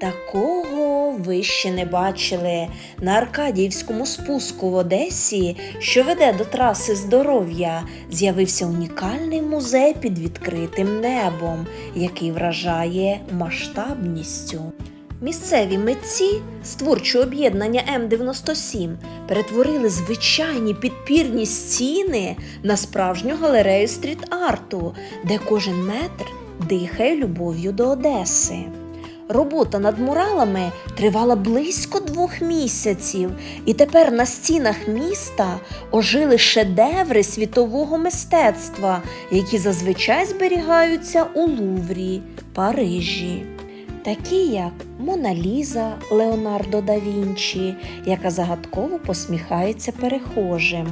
Такого ви ще не бачили. На Аркадіївському спуску в Одесі, що веде до траси здоров'я, з'явився унікальний музей під відкритим небом, який вражає масштабністю. Місцеві митці з творчого об'єднання М97 перетворили звичайні підпірні стіни на справжню галерею стріт-арту, де кожен метр дихає любов'ю до Одеси. Робота над муралами тривала близько двох місяців, і тепер на стінах міста ожили шедеври світового мистецтва, які зазвичай зберігаються у Луврі, Парижі. Такі як Мона Ліза Леонардо да Вінчі, яка загадково посміхається перехожим,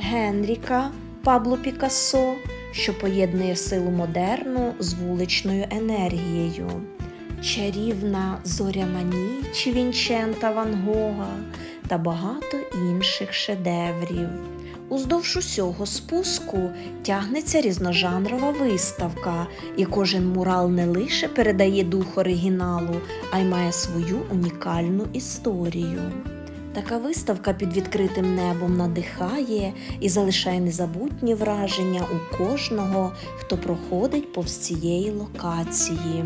Генріка Пабло Пікассо, що поєднує силу модерну з вуличною енергією чарівна зоряна ніч Вінчента Ван Гога та багато інших шедеврів. Уздовж усього спуску тягнеться різножанрова виставка, і кожен мурал не лише передає дух оригіналу, а й має свою унікальну історію. Така виставка під відкритим небом надихає і залишає незабутні враження у кожного, хто проходить повз цієї локації.